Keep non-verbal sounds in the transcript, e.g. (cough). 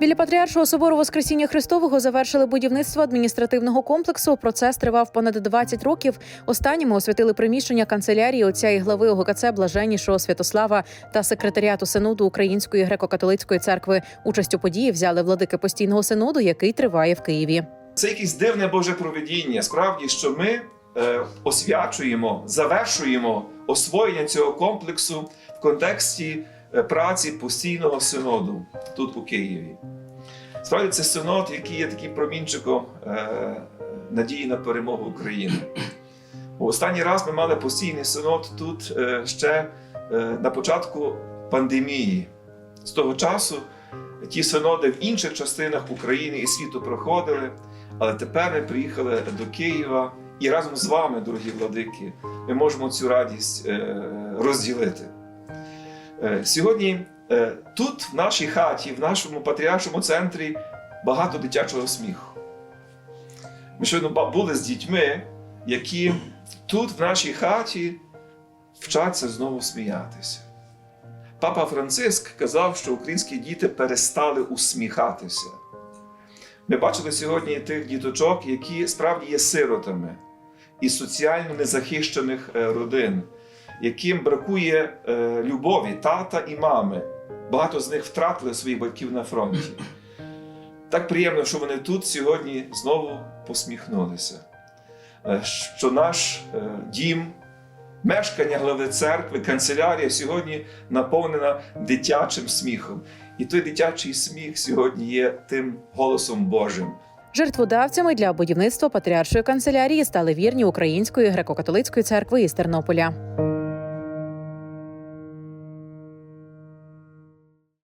Біля Патріаршого собору Воскресіння Христового завершили будівництво адміністративного комплексу. Процес тривав понад 20 років. Останніми освятили приміщення канцелярії отця і глави ОГКЦ Блаженнішого Святослава та секретаріату синоду Української греко-католицької церкви. Участь у події взяли владики постійного синоду, який триває в Києві. Це якесь дивне Боже проведіння. Справді, що ми е, освячуємо, завершуємо освоєння цього комплексу в контексті праці постійного синоду тут у Києві. Справді, це синод, який є таким промінчиком е, надії на перемогу України. Останній раз ми мали постійний синод тут е, ще е, на початку пандемії. З того часу ті синоди в інших частинах України і світу проходили. Але тепер ми приїхали до Києва і разом з вами, дорогі владики, ми можемо цю радість е, розділити. Е, Сьогодні е, тут, в нашій хаті, в нашому патріаршому центрі, багато дитячого сміху. Ми щойно були з дітьми, які тут, в нашій хаті, вчаться знову сміятися. Папа Франциск казав, що українські діти перестали усміхатися. Ми бачили сьогодні тих діточок, які справді є сиротами із соціально незахищених е, родин, яким бракує е, любові тата і мами. Багато з них втратили своїх батьків на фронті. (clears throat) Так приємно, що вони тут сьогодні знову посміхнулися. Е, Що наш е, дім, мешкання глави церкви, канцелярія сьогодні наповнена дитячим сміхом. І той дитячий сміх сьогодні є тим голосом Божим. Жертводавцями для будівництва патріаршої канцелярії стали вірні Української греко-католицької церкви із Тернополя.